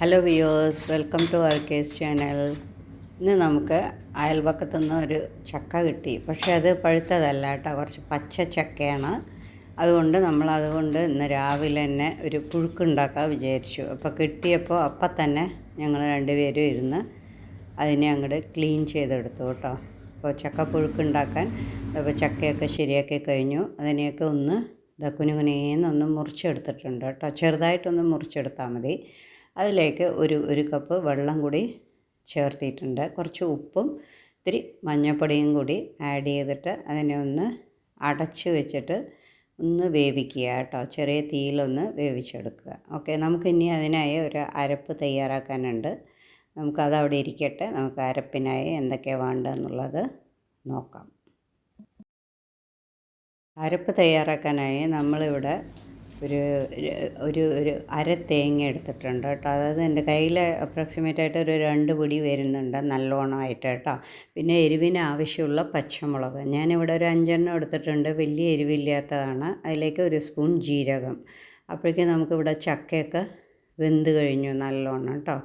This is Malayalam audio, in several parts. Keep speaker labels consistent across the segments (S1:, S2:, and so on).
S1: Hello viewers welcome to our case channel ഇന്ന് നമുക്ക് അയൽപക്കത്തു നിന്ന് ഒരു ചക്ക കിട്ടി. പക്ഷേ അത് പഴുത്തതല്ല കേട്ടോ. കുറച്ച് പച്ച ചക്കയാണ്. അതുകൊണ്ട് നമ്മൾ അതുകൊണ്ട് ഇന്ന് രാവിലെ തന്നെ ഒരു പുഴുക്കുണ്ടാക്കാൻ വിചാരിച്ചു. അപ്പോൾ കിട്ടിയപ്പോൾ അപ്പം തന്നെ ഞങ്ങൾ രണ്ടുപേരും ഇരുന്ന് അതിനെ അങ്ങോട്ട് ക്ലീൻ ചെയ്തെടുത്തു കേട്ടോ. അപ്പോൾ ചക്ക പുഴുക്കുണ്ടാക്കാൻ അപ്പോൾ ചക്കയൊക്കെ ശരിയാക്കി കഴിഞ്ഞു. അതിനെയൊക്കെ ഒന്ന് ഇതാ കുനുകുനേന്നൊന്ന് മുറിച്ചെടുത്തിട്ടുണ്ട് കേട്ടോ. ചെറുതായിട്ടൊന്ന് മുറിച്ചെടുത്താൽ മതി. അതിലേക്ക് ഒരു ഒരു കപ്പ് വെള്ളം കൂടി ചേർത്തിട്ടുണ്ട്. കുറച്ച് ഉപ്പും ഇത്തിരി മഞ്ഞൾപ്പൊടിയും കൂടി ആഡ് ചെയ്തിട്ട് അതിനെ ഒന്ന് അടച്ച് വെച്ചിട്ട് ഒന്ന് വേവിക്കുക കേട്ടോ. ചെറിയ തീയിലൊന്ന് വേവിച്ചെടുക്കുക. ഓക്കെ നമുക്കിനി അതിനായി ഒരു അരപ്പ് തയ്യാറാക്കാനുണ്ട്. നമുക്കത് അവിടെ ഇരിക്കട്ടെ. നമുക്ക് അരപ്പിനായി എന്തൊക്കെയാണ് വേണ്ടതെന്നുള്ളത് നോക്കാം. അരപ്പ് തയ്യാറാക്കാനായി നമ്മളിവിടെ ഒരു ഒരു ഒരു അര തേങ്ങ എടുത്തിട്ടുണ്ട് കേട്ടോ. അതായത് എന്റെ കയ്യിൽ അപ്രോക്സിമേറ്റ് ആയിട്ട് ഒരു രണ്ട് പിടി വരുന്നുണ്ട് നല്ലോണമായിട്ട് കേട്ടോ. പിന്നെ എരിവിന് ആവശ്യമുള്ള പച്ചമുളക്. ഞാനിവിടെ ഒരു അഞ്ചെണ്ണം എടുത്തിട്ടുണ്ട്. വലിയ എരിവില്ലാത്തതാണ്. അതിലേക്ക് ഒരു സ്പൂൺ ജീരകം. അപ്പോഴേക്കും നമുക്കിവിടെ ചക്കയൊക്കെ വെന്ത് കഴിഞ്ഞു നല്ലോണം കേട്ടോ.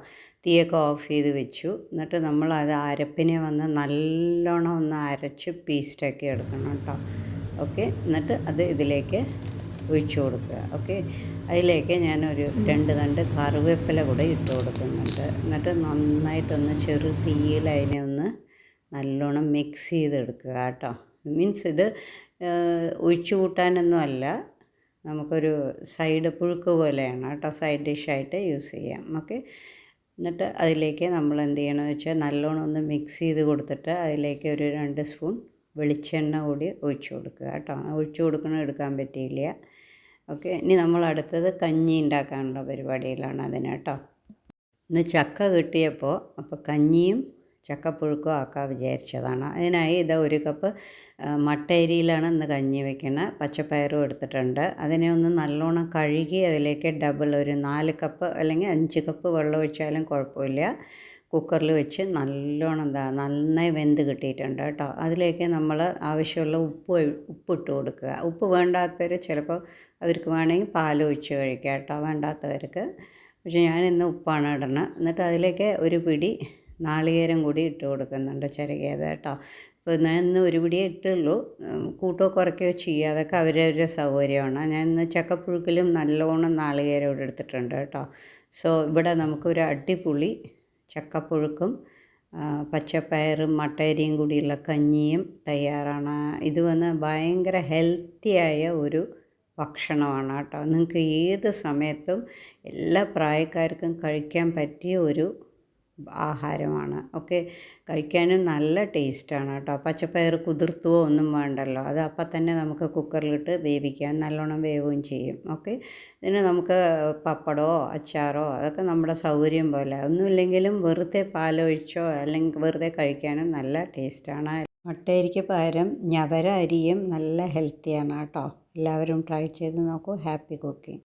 S1: തീയൊക്കെ ഓഫ് ചെയ്ത് വെച്ചു. എന്നിട്ട് നമ്മൾ അത് അരപ്പിനെ വന്ന് നല്ലോണം ഒന്ന് അരച്ച് പീസ്റ്റാക്കി എടുക്കണം കേട്ടോ. ഓക്കെ. എന്നിട്ട് അത് ഇതിലേക്ക് ഒഴിച്ചു കൊടുക്കുക. ഓക്കെ? അതിലേക്ക് ഞാനൊരു രണ്ട് തണ്ട് കറിവേപ്പില കൂടെ ഇട്ട് കൊടുക്കുന്നുണ്ട്. എന്നിട്ട് നന്നായിട്ടൊന്ന് ചെറു തീയിൽ അതിനെ ഒന്ന് നല്ലോണം മിക്സ് ചെയ്തെടുക്കുക കേട്ടോ. മീൻസ് ഇത് ഒഴിച്ചു കൂട്ടാനൊന്നും അല്ല. നമുക്കൊരു സൈഡ് പുഴുക്ക് പോലെയാണ് കേട്ടോ. സൈഡ് ഡിഷായിട്ട് യൂസ് ചെയ്യാം. ഓക്കെ? എന്നിട്ട് അതിലേക്ക് നമ്മൾ എന്ത് ചെയ്യണമെന്ന് വെച്ചാൽ നല്ലോണം ഒന്ന് മിക്സ് ചെയ്ത് കൊടുത്തിട്ട് അതിലേക്ക് ഒരു രണ്ട് സ്പൂൺ വെളിച്ചെണ്ണ കൂടി ഒഴിച്ചു കൊടുക്കുക കേട്ടോ. ഒഴിച്ചു കൊടുക്കണ എടുക്കാൻ പറ്റിയില്ല. ഓക്കെ ഇനി നമ്മൾ അടുത്തത് കഞ്ഞി ഉണ്ടാക്കാനുള്ള പരിപാടിയിലാണ് അതിന് കേട്ടോ. ഇന്ന് ചക്ക കിട്ടിയപ്പോൾ അപ്പോൾ കഞ്ഞിയും ചക്കപ്പുഴുക്കും ആക്കാൻ വിചാരിച്ചതാണ്. അതിനായി ഇത് ഒരു കപ്പ് മട്ടയരിയിലാണ് ഇന്ന് കഞ്ഞി വെക്കുന്നത് പച്ചപ്പയറും എടുത്തിട്ടുണ്ട്. അതിനെ ഒന്ന് നല്ലോണം കഴുകി അതിലേക്ക് ഡബിൾ ഒരു നാല് കപ്പ് അല്ലെങ്കിൽ അഞ്ച് കപ്പ് വെള്ളം ഒഴിച്ചാലും കുഴപ്പമില്ല. കുക്കറിൽ വെച്ച് നല്ലോണം എന്താ നന്നായി വെന്ത് കിട്ടിയിട്ടുണ്ട് കേട്ടോ. അതിലേക്ക് നമ്മൾ ആവശ്യമുള്ള ഉപ്പ് ഉപ്പിട്ട് കൊടുക്കുക. ഉപ്പ് വേണ്ടാത്തവർ ചിലപ്പോൾ അവർക്ക് വേണമെങ്കിൽ പാൽ ഒഴിച്ച് കഴിക്കുക കേട്ടോ വേണ്ടാത്തവർക്ക്. പക്ഷെ ഞാൻ ഇന്ന് ഉപ്പാണ് ഇടണം. എന്നിട്ട് അതിലേക്ക് ഒരു പിടി നാളികേരം കൂടി ഇട്ട് കൊടുക്കുന്നുണ്ട് ചിരകിയത് കേട്ടോ. ഇപ്പോൾ ഞാൻ ഇന്ന് ഒരു പിടിയേ ഇട്ടുള്ളൂ. കൂട്ടോ കുറയ്ക്കുകയോ ചെയ്യുക അതൊക്കെ അവരവരുടെ സൗകര്യമാണ്. ഞാൻ ഇന്ന് ചക്കപ്പുഴുക്കിലും നല്ലോണം നാളികേരം ഇവിടെ എടുത്തിട്ടുണ്ട് കേട്ടോ. സോ ഇവിടെ നമുക്കൊരു അടിപൊളി ചക്കപ്പുഴുക്കും പച്ചപ്പയറും മട്ടയരിയും കൂടിയുള്ള കഞ്ഞിയും തയ്യാറാണ്. ഇത് വന്ന് ഭയങ്കര ഹെൽത്തിയായ ഒരു ഭക്ഷണമാണ് കേട്ടോ. നിങ്ങൾക്ക് ഏത് സമയത്തും എല്ലാ പ്രായക്കാർക്കും കഴിക്കാൻ പറ്റിയ ഒരു ആഹാരമാണ്. ഓക്കെ കഴിക്കാനും നല്ല ടേസ്റ്റാണ് കേട്ടോ. പച്ചപ്പയർ കുതിർത്തുവോ ഒന്നും വേണ്ടല്ലോ. അത് അപ്പം തന്നെ നമുക്ക് കുക്കറിലിട്ട് വേവിക്കാം. നല്ലോണം വേവുകയും ചെയ്യും. ഓക്കെ ഇതിന് നമുക്ക് പപ്പടമോ അച്ചാറോ അതൊക്കെ നമ്മുടെ സൗകര്യം പോലെ. ഒന്നുമില്ലെങ്കിലും വെറുതെ പാലൊഴിച്ചോ അല്ലെങ്കിൽ വെറുതെ കഴിക്കാനും നല്ല ടേസ്റ്റാണ്. മുട്ടയരിക്ക് പകരം ഞവര അരിയും നല്ല ഹെൽത്തിയാണ് കേട്ടോ. എല്ലാവരും ട്രൈ ചെയ്ത് നോക്കൂ. Happy cooking.